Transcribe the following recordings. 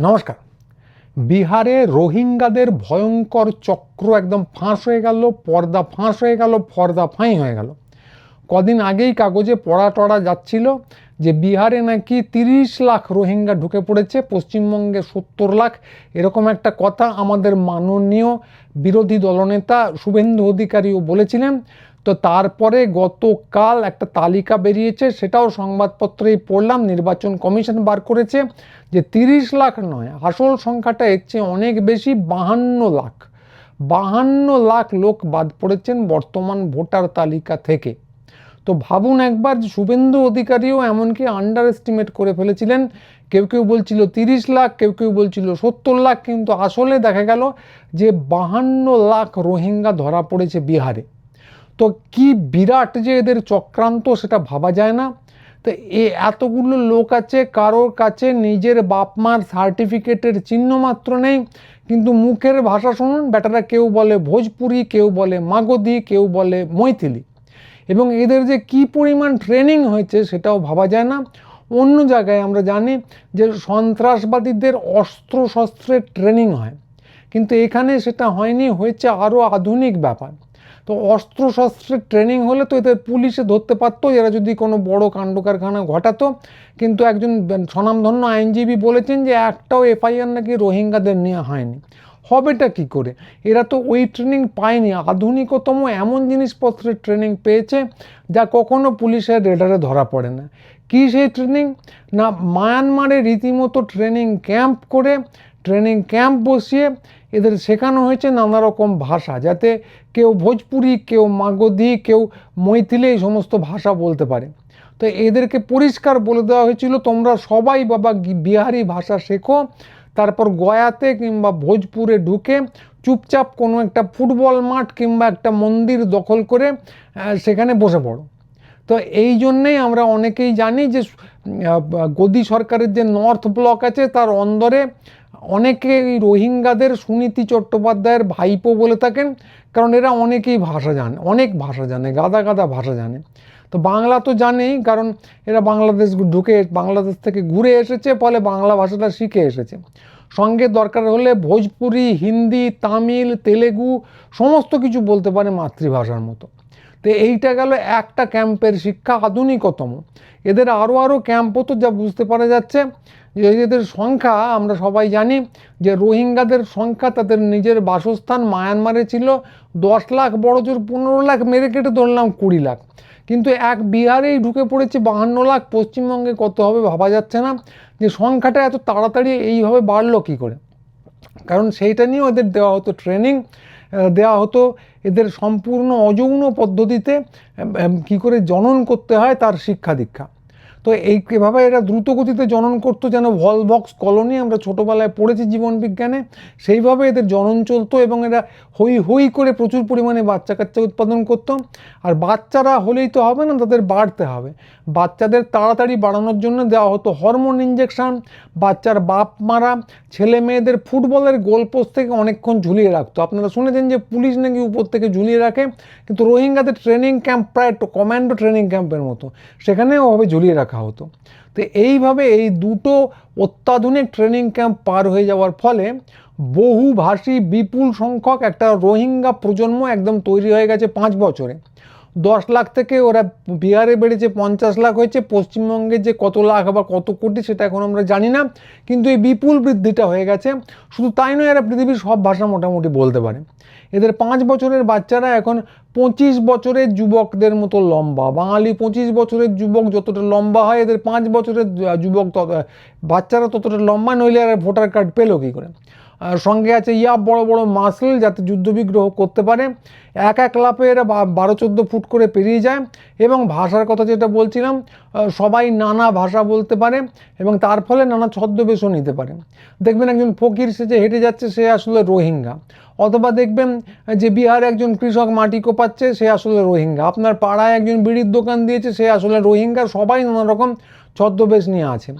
নমস্কার। বিহারে রোহিঙ্গাদের ভয়ঙ্কর চক্র একদম ফাঁস হয়ে গেল, পর্দা ফাঁস হয়ে গেল, পর্দা ফাঁই হয়ে গেল। কদিন আগেই কাগজে পড়া টড়া যাচ্ছিল যে বিহারে নাকি তিরিশ লাখ রোহিঙ্গা ঢুকে পড়েছে, পশ্চিমবঙ্গে সত্তর লাখ। এরকম একটা কথা আমাদের মাননীয় বিরোধী দলনেতা শুভেন্দু অধিকারীও বলেছিলেন। তো তারপরে গতকাল একটা তালিকা বেরিয়েছে, সেটাও সংবাদপত্রেই পড়লাম, নির্বাচন কমিশন বার করেছে যে তিরিশ লাখ নয়, আসল সংখ্যাটা এর চেয়ে অনেক বেশি, বাহান্ন লাখ। বাহান্ন লাখ লোক বাদ পড়েছেন বর্তমান ভোটার তালিকা থেকে। তো ভাবুন একবার যে শুভেন্দু অধিকারীও এমনকি আন্ডার এস্টিমেট করে ফেলেছিলেন। কেউ কেউ বলছিল তিরিশ লাখ, কেউ কেউ বলছিল সত্তর লাখ, কিন্তু আসলে দেখা গেল যে বাহান্ন লাখ রোহিঙ্গা ধরা পড়েছে বিহারে। তো কি বিরাট যে এদের চক্রান্ত সেটা ভাবা যায় না। তো এ এতগুলো লোক আছে, কারোর কাছে নিজের বাপ মার সার্টিফিকেটের চিহ্ন মাত্র নেই, কিন্তু মুখের ভাষা শুনুন, বেটারা কেউ বলে ভোজপুরি, কেউ বলে মাগধি, কেউ বলে মৈথিলি। এবং এদের যে কি পরিমাণ ট্রেনিং হয়েছে সেটাও ভাবা যায় না। অন্য জায়গায় আমরা জানি যে সন্ত্রাসবাদীদের অস্ত্র শস্ত্রের ট্রেনিং হয়। কিন্তু এখানে সেটা হয়নি, হয়েছে আরও আধুনিক ব্যাপার। তো অস্ত্র শস্ত্রের ট্রেনিং হলে তো এদের পুলিশে ধরতে পারতো, এরা যদি কোনো বড় কাণ্ড কারখানা ঘটাতো। কিন্তু একজন স্বনামধন্য আইনজীবী বলেছেন যে একটাও এফআইআর নাকি রোহিঙ্গাদের নেওয়া হয়নি। হবেটা কি করে? এরা তো ওই ট্রেনিং পায়নি। আধুনিকতম এমন জিনিসপত্রের ট্রেনিং পেয়েছে যা কখনো পুলিশের রেডারে ধরা পড়ে না। কী সেই ট্রেনিং না, মায়ানমারে রীতিমতো ট্রেনিং ক্যাম্প করে ট্রেনিং ক্যাম্প বসিয়ে এদের শেখানো হয়েছে নানা রকম ভাষা যাতে কেউ ভোজপুরি, কেউ মাগধি, কেউ মৈথিলি এই সমস্ত ভাষা বলতে পারে। তো এদেরকে পরিষ্কার বলে দেওয়া হয়েছিল, তোমরা সবাই বাবা বিহারি ভাষা শেখো তারপর গয়াতে কিংবা ভোজপুরে ঢুকে চুপচাপ কোনো একটা ফুটবল মাঠ কিংবা একটা মন্দির দখল করে সেখানে বসে পড়ো। তো এই জন্যেই আমরা অনেকেই জানি যে গদি সরকারের যে নর্থ ব্লক আছে, তার অন্দরে অনেকে এই রোহিঙ্গাদের সুনীতি চট্টোপাধ্যায়ের ভাইপো বলে থাকেন, কারণ এরা অনেকেই ভাষা জানে, অনেক ভাষা জানে, গাদা গাদা ভাষা জানে। তো বাংলা তো জানেই, কারণ এরা বাংলাদেশ ঢুকে, বাংলাদেশ থেকে ঘুরে এসেছে, ফলে বাংলা ভাষাটা শিখে এসেছে। সঙ্গে দরকার হলে ভোজপুরি, হিন্দি, তামিল, তেলেগু সমস্ত কিছু বলতে পারে মাতৃভাষার মতো। তো এইটা গেল একটা ক্যাম্পের শিক্ষা আধুনিকতম। এদের আরও আরও ক্যাম্প হতো যা বুঝতে পারা যাচ্ছে। যে এদের সংখ্যা, আমরা সবাই জানি যে রোহিঙ্গাদের সংখ্যা তাদের নিজের বাসস্থান মায়ানমারে ছিল। দশ লাখ বড় জোর, পনেরো লাখ মেরে কেটে ধরলাম কুড়ি লাখ। কিন্তু এক বিহারেই ঢুকে পড়েছে বাহান্ন লাখ, পশ্চিমবঙ্গে কত হবে ভাবা যাচ্ছে না। যে সংখ্যাটা এত তাড়াতাড়ি এইভাবে বাড়লো কী করে? কারণ সেইটা নিয়েও এদের দেওয়া হতো ট্রেনিং দেওয়া হতো এদের সম্পূর্ণ অযৌন পদ্ধতিতে কি করে জনন করতে হয় তার শিক্ষা দীক্ষা। তো এই এভাবে এরা দ্রুত গতিতে জনন করতো যেন ভলবক্স কলোনি আমরা ছোটোবেলায় পড়েছি জীবন বিজ্ঞানে, সেইভাবে এদের জনন চলতো এবং এরা হই হই করে প্রচুর পরিমাণে বাচ্চা কাচ্চা উৎপাদন করতো। আর বাচ্চারা হলেই তো হবে না, তাদের বাড়তে হবে। বাচ্চাদের তাড়াতাড়ি বাড়ানোর জন্য দেওয়া হতো হরমোন ইঞ্জেকশান বাচ্চার বাপ মারা, ছেলে মেয়েদের ফুটবলের গোলপোস্ট থেকে অনেকক্ষণ ঝুলিয়ে রাখতো। আপনারা শুনেছেন যে পুলিশ নাকি উপর থেকে ঝুলিয়ে রাখে, কিন্তু রোহিঙ্গাদের ট্রেনিং ক্যাম্প প্রায় কমান্ডো ট্রেনিং ক্যাম্পের মতো। সেখানেও হবে ঝুলিয়ে রাখা হতো। তো এইভাবে এই দুটো অত্যাধুনিক ট্রেনিং ক্যাম্প পার হয়ে যাওয়ার ফলে বহুভাষী বিপুল সংখ্যক একটা রোহিঙ্গা প্রজন্ম একদম তৈরি হয়ে গেছে পাঁচ বছরে। দশ লাখ থেকে ওরা বিহারে বেড়েছে, পঞ্চাশ লাখ হয়েছে, পশ্চিমবঙ্গে যে কত লাখ বা কত কোটি সেটা এখন আমরা জানি না, কিন্তু এই বিপুল বৃদ্ধিটা হয়ে গেছে। শুধু তাই নয়, এরা পৃথিবীর সব ভাষা মোটামুটি বলতে পারে। এদের পাঁচ বছরের বাচ্চারা এখন পঁচিশ বছরের যুবকদের মতো লম্বা। বাঙালি পঁচিশ বছরের যুবক যতটা লম্বা হয়, এদের পাঁচ বছরের যুবক তত বাচ্চারা ততটা লম্বা নইলে আর ভোটার কার্ড পেল কী করে? সঙ্গে আছে, ইয়া বড় বড় মাসল যাতে যুদ্ধবিগ্রহ করতে পারে। এক এক লাপে বারো চোদ্দ ফুট করে পেরিয়ে যায় এবং ভাষার কথা যেটা বলছিলাম সবাই নানা ভাষা বলতে পারে এবং তার ফলে নানা ছদ্মবেশও নিতে পারে। দেখবেন একজন ফকির, সে যে হেঁটে যাচ্ছে, সে আসলে রোহিঙ্গা। অথবা দেখবেন যে বিহারে একজন কৃষক মাটি কোপাচ্ছে, সে আসলে রোহিঙ্গা। আপনার পাড়ায় একজন বিড়ির দোকান দিয়েছে, সে আসলে রোহিঙ্গা। সবাই নানা রকম ছদ্মবেশ নিয়ে আছে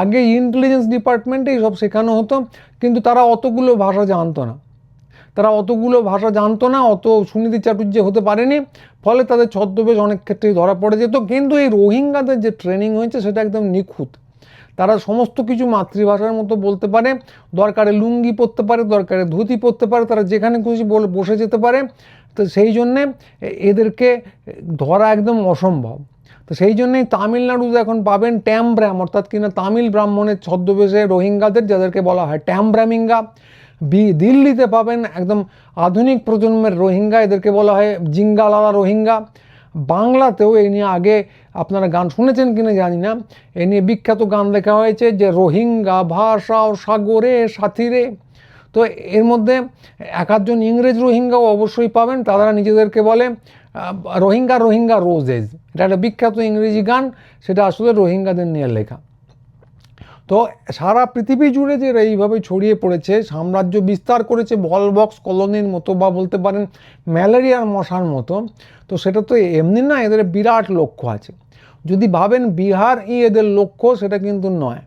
আগে ইন্টেলিজেন্স ডিপার্টমেন্টে সব শেখানো হতো, কিন্তু তারা অতগুলো ভাষা জানতো না। তারা অতগুলো ভাষা জানতো না, অত সুনীতি চাটুর্য হতে পারেনি, ফলে তাদের ছদ্মবেশ অনেক ক্ষেত্রেই ধরা পড়ে যেত। কিন্তু এই রোহিঙ্গাদের যে ট্রেনিং হয়েছে, সেটা একদম নিখুঁত। তারা সমস্ত কিছু মাতৃভাষার মতো বলতে পারে, দরকারে লুঙ্গি পরতে পারে, দরকারে ধুতি পরতে পারে, তারা যেখানে খুশি বসে যেতে পারে। তো সেই জন্যে এদেরকে ধরা একদম অসম্ভব। তো সেই জন্যই তামিলনাড়ুতে এখন পাবেন ট্যাম্ব্রাম, অর্থাৎ কিনা তামিল ব্রাহ্মণের ছদ্মবেশে রোহিঙ্গাদের, যাদেরকে বলা হয় ট্যাম্ব্রামিঙ্গা, বি দিল্লিতে পাবেন একদম আধুনিক প্রজন্মের রোহিঙ্গা, এদেরকে বলা হয় জিঙ্গালালা রোহিঙ্গা। বাংলাতেও এই নিয়ে আগে আপনারা গান শুনেছেন কিনা জানি না, এ নিয়ে বিখ্যাত গান লেখা হয়েছে যে রোহিঙ্গা ভাষা ও সাগরে, সাথীরে। তো এর মধ্যে এক আধজন ইংরেজ রোহিঙ্গাও অবশ্যই পাবেন, তারা নিজেদেরকে বলে রোহিঙ্গা রোহিঙ্গা রোজেস এটা একটা বিখ্যাত ইংরেজি গান, সেটা আসলে রোহিঙ্গাদের নিয়ে লেখা। তো সারা পৃথিবী জুড়ে যে এইভাবে ছড়িয়ে পড়েছে, সাম্রাজ্য বিস্তার করেছে, বল বক্স কলোনির মতো বা বলতে পারেন ম্যালেরিয়ার মশার মতো, তো সেটা তো এমনি না, এদের বিরাট লক্ষ্য আছে। যদি ভাবেন বিহারই এদের লক্ষ্য, সেটা কিন্তু নয়।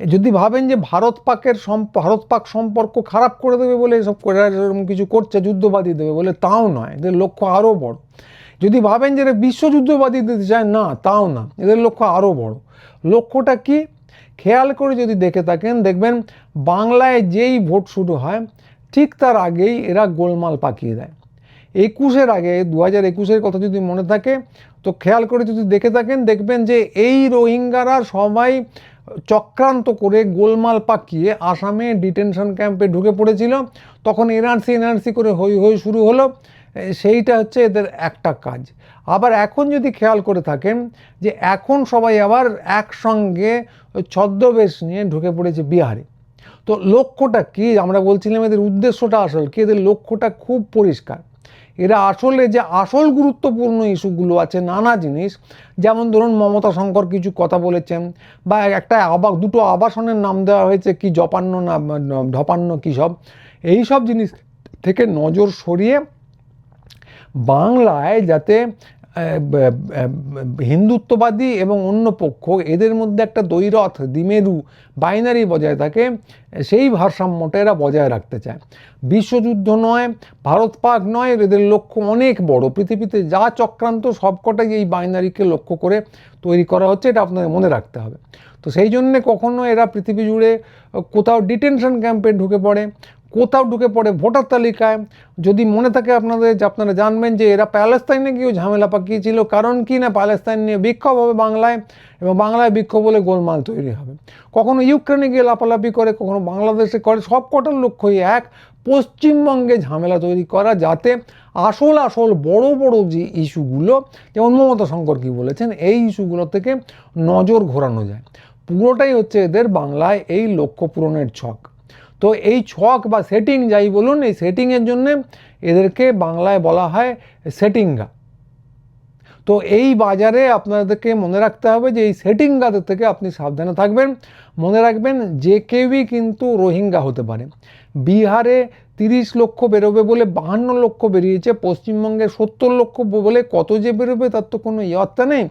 যদি ভাবেন যে ভারত পাকের ভারত পাক সম্পর্ক খারাপ করে দেবে বলে এসব এরকম কিছু করছে, যুদ্ধবাদী দেবে বলে, তাও নয়। এদের লক্ষ্য আরও বড়। যদি ভাবেন যে এরা বিশ্বযুদ্ধবাদী দিতে চায়, না, তাও না। এদের লক্ষ্য আরও বড়। লক্ষ্যটা কি? খেয়াল করে যদি দেখে থাকেন, দেখবেন বাংলায় যেই ভোট শুরু হয়, ঠিক তার আগেই এরা গোলমাল পাকিয়ে দেয়। একুশের আগে দু হাজার একুশের কথা যদি মনে থাকে, তো খেয়াল করে যদি দেখে থাকেন, দেখবেন যে এই রোহিঙ্গারা সবাই চক্রান্ত করে গোলমাল পাকিয়ে আসামে ডিটেনশন ক্যাম্পে ঢুকে পড়েছিল। তখন এনআরসি এনআরসি করে হই হই শুরু হলো। সেইটা হচ্ছে এদের একটা কাজ। আবার এখন যদি খেয়াল করে থাকেন যে এখন সবাই আবার একসঙ্গে ছদ্মবেশ নিয়ে ঢুকে পড়েছে বিহারে। তো লক্ষ্যটা কি? আমরা বলছিলাম এদের উদ্দেশ্যটা আসল কি? এদের লক্ষ্যটা খুব পরিষ্কার। এরা আসলে যে আসল গুরুত্বপূর্ণ ইস্যুগুলো আছে, নানা জিনিস। যেমন ধরুন মমতা শঙ্কর কিছু কথা বলেছেন, বা একটা আবাস দুটো আবাসনের নাম দেওয়া হয়েছে, কি জপান্ন না, ঢপান্ন কী সব। এই সব জিনিস থেকে নজর সরিয়ে বাংলায় যাতে হিন্দুত্ববাদী এবং অন্য পক্ষ এদের মধ্যে একটা দ্বৈরথ, দ্বিমেরু বাইনারি বজায় থাকে, সেই ভারসাম্যটা এরা বজায় রাখতে চায়। বিশ্বযুদ্ধ নয়, ভারত পাক নয়, এদের লক্ষ্য অনেক বড়। পৃথিবীতে যা চক্রান্ত, সবকটাই এই বাইনারিকে লক্ষ্য করে তৈরি করা হচ্ছে, এটা আপনাদের মনে রাখতে হবে। তো সেই জন্যে কখনো এরা পৃথিবী জুড়ে, কোথাও ডিটেনশন ক্যাম্পে ঢুকে পড়ে কোথাও ঢুকে পড়ে ভোটার তালিকায়। যদি মনে থাকে আপনাদের যে আপনারা জানবেন যে এরা প্যালেস্তাইনে গিয়েও ঝামেলা পাকিয়েছিল, কারণ কি না প্যালেস্তাইন নিয়ে বিক্ষোভ হবে বাংলায় এবং বাংলায় বিক্ষোভ হলে গোলমাল তৈরি হবে। কখনো ইউক্রেনে গিয়ে লাপালাপি করে, কখনো বাংলাদেশে করে সব কটার লক্ষ্যই এক, পশ্চিমবঙ্গে ঝামেলা তৈরি করা যাতে আসল আসল বড় বড় যে ইস্যুগুলো, যেমন মমতা শঙ্কর কী বলেছেন, এই ইস্যুগুলো থেকে নজর ঘোরানো যায়। পুরোটাই হচ্ছে এদের বাংলায় এই লক্ষ্য পূরণের ছক। তো এই ছক বা সেটিং যাই বলুন, এই সেটিংয়ের জন্যে এদেরকে বাংলায় বলা হয় সেটিংগা তো এই বাজারে আপনাদেরকে মনে রাখতে হবে যে এই সেটিংগাদের থেকে আপনি সাবধানে থাকবেন। মনে রাখবেন যে কেউই কিন্তু রোহিঙ্গা হতে পারে। বিহারে তিরিশ লক্ষ বেরোবে বলে বাহান্ন লক্ষ বেরিয়েছে, পশ্চিমবঙ্গে সত্তর লক্ষ বলে কত যে বেরোবে তার তো কোনো ইয়ত্তা নেই।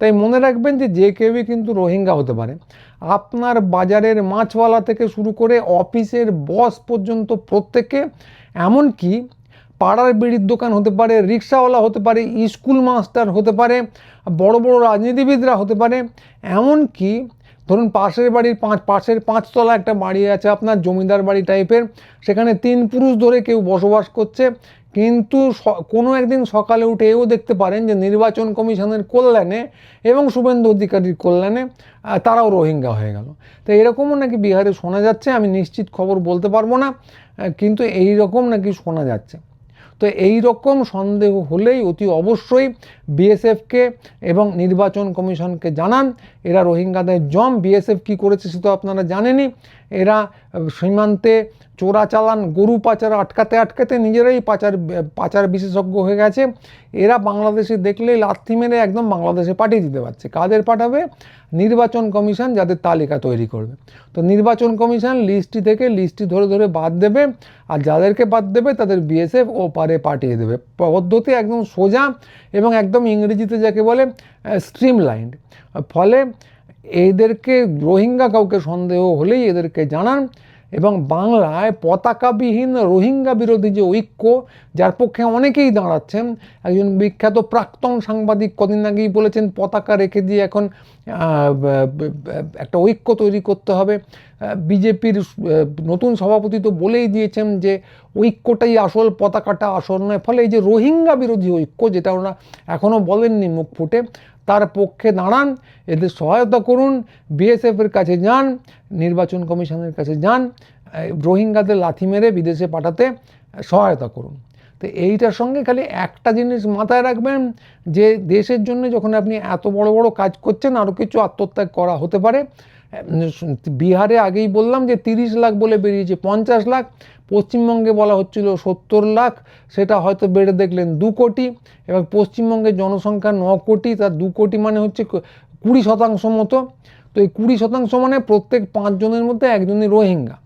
তাই মনে রাখবেন যে যে কেউই কিন্তু রোহিঙ্গা হতে পারে। আপনার বাজারের মাছওয়ালা থেকে শুরু করে অফিসের বস পর্যন্ত প্রত্যেকে, এমনকি পাড়ার বিড়ির দোকান হতে পারে, রিক্সাওয়ালা হতে পারে, স্কুল মাস্টার হতে পারে, বড় বড় রাজনীতিবিদরা হতে পারে, এমনকি ধরুন পাশের বাড়ির পাঁচ, পাশের পাঁচতলা একটা বাড়ি আছে আপনার জমিদার বাড়ি টাইপের সেখানে তিন পুরুষ ধরে কেউ বসবাস করছে কিন্তু কোনো একদিন সকালে উঠে এও দেখতে পারেন যে নির্বাচন কমিশনের কল্যাণে এবং শুভেন্দু অধিকারীর কল্যাণে তারাও রোহিঙ্গা হয়ে গেল। তো এরকমও নাকি বিহারে শোনা যাচ্ছে, আমি নিশ্চিত খবর বলতে পারব না কিন্তু এই রকম নাকি শোনা যাচ্ছে। তো এই রকম সন্দেহ হলেই অতি অবশ্যই বিএসএফকে এবং নির্বাচন কমিশনকে জানান। এরা রোহিঙ্গাদের জম। বিএসএফ কি করেছে সে তো আপনারা জানেনই। এরা সীমান্তে চোরাচালান গরু পাচার আটকাতে আটকাতে নিজেরাই পাচার পাচার বিশেষজ্ঞ হয়ে গেছে। এরা বাংলাদেশে দেখলেই লাথি মেরে একদম বাংলাদেশে পাঠিয়ে দিতে পারছে। কাদের পাঠাবে? নির্বাচন কমিশন যাদের তালিকা তৈরি করবে। তো নির্বাচন কমিশন লিস্টটি থেকে লিস্টটি ধরে ধরে বাদ দেবে আর যাদেরকে বাদ দেবে তাদের বিএসএফ ও পারে পাঠিয়ে দেবে। পদ্ধতি একদম সোজা এবং একদম ইংরেজিতে যাকে বলে স্ট্রিম লাইন্ড ফলে এদেরকে রোহিঙ্গা কাউকে সন্দেহ হলেই এদেরকে জানান। এবং বাংলায় পতাকাবিহীন রোহিঙ্গা বিরোধী যে ঐক্য, যার পক্ষে অনেকেই দাঁড়াচ্ছেন, একজন বিখ্যাত প্রাক্তন সাংবাদিক কদিন আগেই বলেছেন, পতাকা রেখে দিয়ে এখন একটা ঐক্য তৈরি করতে হবে। বিজেপির নতুন সভাপতি তো বলেই দিয়েছেন যে ঐক্যটাই আসল, পতাকাটা আসল নয়। ফলে এই যে রোহিঙ্গা বিরোধী ঐক্য, যেটা ওরা এখনও বলেননি মুখ ফুটে তার পক্ষে দাঁড়ান, এদের সহায়তা করুন বিএসএফের কাছে যান, নির্বাচন কমিশনের কাছে যান রোহিঙ্গাদের লাথি মেরে বিদেশে পাঠাতে সহায়তা করুন। তো এইটার সঙ্গে খালি একটা জিনিস মাথায় রাখবেন, যে দেশের জন্য যখন আপনি এত বড় বড় কাজ করছেন আরও কিছু আত্মত্যাগ করা হতে পারে বিহারে আগেই বললাম যে তিরিশ লাখ বলে বেরিয়েছে, পঞ্চাশ লাখ। পশ্চিমবঙ্গে বলা হচ্ছিল সত্তর লাখ, সেটা হয়তো বেড়ে দেখলেন দু কোটি। এবং পশ্চিমবঙ্গের জনসংখ্যা ন কোটি, তার দু কোটি মানে হচ্ছে কুড়ি শতাংশ মতো। তো এই কুড়ি শতাংশ মানে প্রত্যেক পাঁচজনের মধ্যে একজনই রোহিঙ্গা।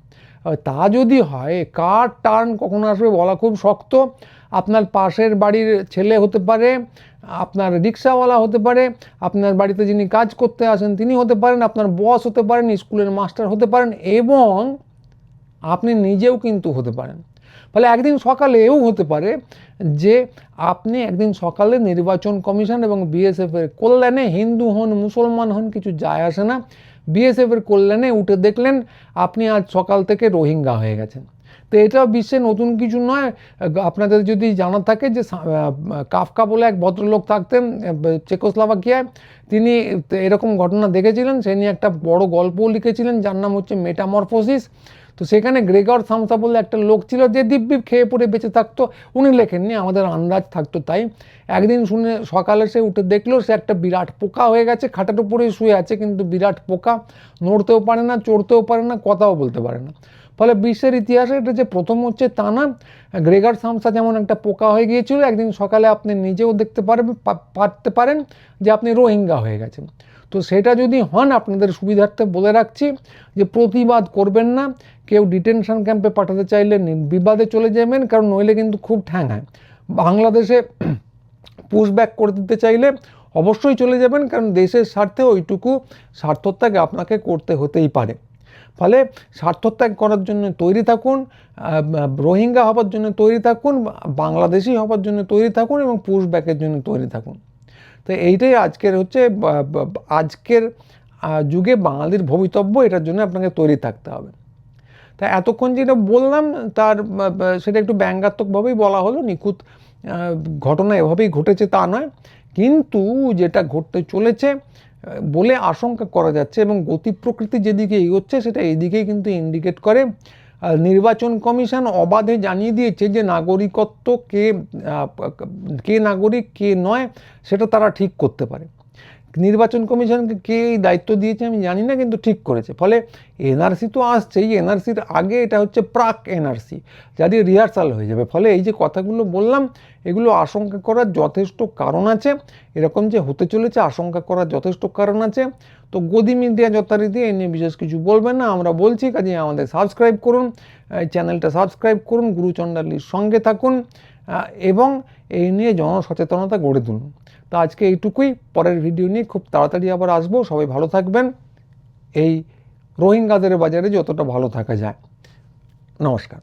তা যদি হয়, কার টার্ন কখন আসবে বলা খুব শক্ত। আপনার পাশের বাড়ির ছেলে হতে পারে, আপনার রিক্সাওয়ালা হতে পারে, আপনার বাড়িতে যিনি কাজ করতে আসেন তিনি হতে পারেন, আপনার বস হতে পারেন, স্কুলের মাস্টার হতে পারেন এবং আপনি নিজেও কিন্তু হতে পারেন। ফলে একদিন সকালে এও হতে পারে যে আপনি একদিন সকালে নির্বাচন কমিশন এবং বিএসএফের কল্যাণে হিন্দু হন, মুসলমান হন, কিছু যায় আসে না। বিএসএফের কল্যাণে উঠে দেখলেন আপনি আজ সকাল থেকে রোহিঙ্গা হয়ে গেছেন। তো এটা বিশ্বে নতুন কিছু নয়। আপনাদের যদি জানা থাকে যে কাফকা বলে এক ভদ্রলোক থাকতেন চেকোস্লাভাকিয়ায়। তিনি এরকম ঘটনা দেখেছিলেন। সে নিয়ে একটা বড় গল্পও লিখেছিলেন, যার নাম হচ্ছে মেটামরফোসিস। তো সেখানে গ্রেগর থামসা বলে একটা লোক ছিল, যে দিব্যি খেয়ে পড়ে বেঁচে থাকতো। উনি লেখেননি, আমাদের আন্দাজ থাকতো তাই। একদিন শুনে, সকালে সে উঠে দেখল, সে একটা বিরাট পোকা হয়ে গেছে। খাটের উপরেই শুয়ে আছে, কিন্তু বিরাট পোকা নড়তেও পারে না, চড়তেও পারে না, কথাও বলতে পারে না। ফলে বিশ্বের ইতিহাসে এটা যে প্রথম হচ্ছে তা না। গ্রেগার সামসা যেমন একটা পোকা হয়ে গিয়েছিল, একদিন সকালে আপনি নিজেও দেখতে পারবেন পারতে পারেন যে আপনি রোহিঙ্গা হয়ে গেছেন। তো সেটা যদি হন, আপনাদের সুবিধার্থে বলে রাখছি যে প্রতিবাদ করবেন না। কেউ ডিটেনশন ক্যাম্পে পাঠাতে চাইলে বিবাদে চলে যাবেন, কারণ নইলে কিন্তু খুব ঠ্যাঙায়। বাংলাদেশে পুশব্যাক করে দিতে চাইলে অবশ্যই চলে যাবেন, কারণ দেশের স্বার্থে ওইটুকু স্বার্থত্যাগ আপনাকে করতে হতেই পারে। ফলে স্বার্থত্যাগ করার জন্য তৈরি থাকুন রোহিঙ্গা হবার জন্য তৈরি থাকুন, বাংলাদেশি হবার জন্য তৈরি থাকুন এবং পুশব্যাকের জন্য তৈরি থাকুন। তো এইটাই আজকের হচ্ছে আজকের যুগে বাঙালির ভবিতব্য, এটার জন্য আপনাকে তৈরি থাকতে হবে। তা এতক্ষণ যেটা বললাম, তার সেটা একটু ব্যঙ্গাত্মকভাবেই বলা হলো, নিখুঁত ঘটনা এভাবেই ঘটেছে তা নয়। কিন্তু যেটা ঘটতে চলেছে বলে আশঙ্কা করা যাচ্ছে এবং গতি প্রকৃতি যেদিকে এগোচ্ছে সেটা এদিকেই কিন্তু ইন্ডিকেট করে। নির্বাচন কমিশন অবাধে জানিয়ে দিয়েছে যে নাগরিকত্ব কে কে নাগরিক, কে নয়, সেটা তারা ঠিক করতে পারে। নির্বাচন কমিশনকে কে এই দায়িত্ব দিয়েছে আমি জানি না, কিন্তু ঠিক করেছে। ফলে এনআরসি তো আসছেই। এনআরসির আগে এটা হচ্ছে প্রাক এনআরসি যা দিয়ে রিহার্সাল হয়ে যাবে। ফলে এই যে কথাগুলো বললাম, এগুলো আশঙ্কা করার যথেষ্ট কারণ আছে। এরকম যে হতে চলেছে, আশঙ্কা করার যথেষ্ট কারণ আছে। তো গদি মিডিয়া যথারীতি এই নিয়ে বিশেষ কিছু বলবেন না। আমরা বলছি কাজে আমাদের সাবস্ক্রাইব করুন চ্যানেলটা সাবস্ক্রাইব করুন গুরুচণ্ডালির সঙ্গে থাকুন এবং এই নিয়ে জনসচেতনতা গড়ে তুলুন। তো আজকে এইটুকুই। পরের ভিডিও নিয়ে খুব তাড়াতাড়ি আবার আসব। সবাই ভালো থাকবেন। এই রোহিঙ্গাদের বাজারে যতটা ভালো থাকা যায়। নমস্কার।